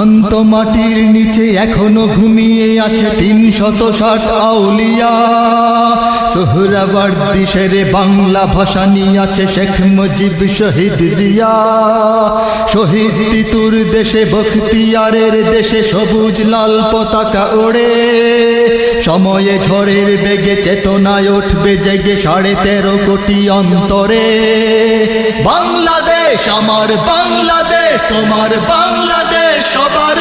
শান্ত মাটির নিচে এখনও ঘুমিয়ে আছে তিন শত ষাট আউলিয়া। সোহরাবার্দি শেরে বাংলা ভাষা নিয়ে আছে শেখ মুজিব শহীদ জিয়া। শহীদ তিতুর দেশে বখতিয়ারের দেশে সবুজ লাল পতাকা ওড়ে। সময়ে ঝড়ের বেগে চেতনায় উঠবে জেগে সাড়ে তেরো কোটি অন্তরে। বাংলাদেশ, আমার বাংলাদেশ, তোমার বাংলাদেশ।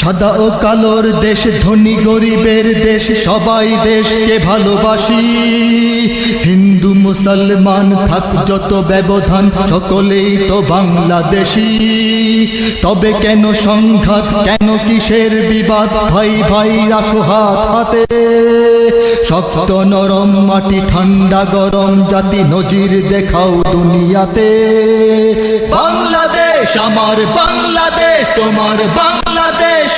সাদা ও কালোর দেশ, ধনী গরিবের দেশ, সবাই দেশকে ভালোবাসি। হিন্দু, মুসলমান, থাক যত ব্যবধান, সকলেই তো বাংলাদেশি। তবে কেন সংঘাত, কেন কিসের বিবাদ? ভাই ভাই, রাখো হাত হাতে। শক্ত নরম মাটি, ঠান্ডা গরম জাতি, নজির দেখাও দুনিয়াতে। বাংলাদেশ, আমার বাংলাদেশ, তোমার বাংলাদেশ।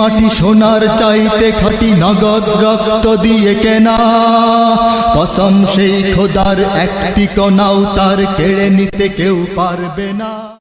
মাটি সোনার চাইতে খাটি নগদ রক্ত দিয়ে কেনা। কসম সেই খোদার একটি কণাও তার কেড়ে নিতে কেউ পারবে না।